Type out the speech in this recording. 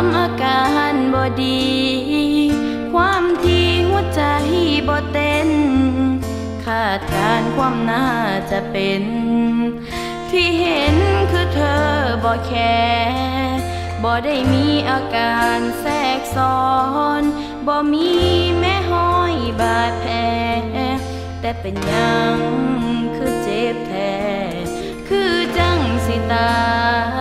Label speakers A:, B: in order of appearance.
A: เมอาการบ่ดี ความที่หัวใจบ่เต้นคาดการณ์ความน่าจะเป็น ที่เห็นคือเธอบ่แคร์บ่ได้มีอาการแทรกซ้อน บ่มีแม่ห้อยบาดแผล แต่เป็นยังคือเจ็บแท้ คือจังสิตาย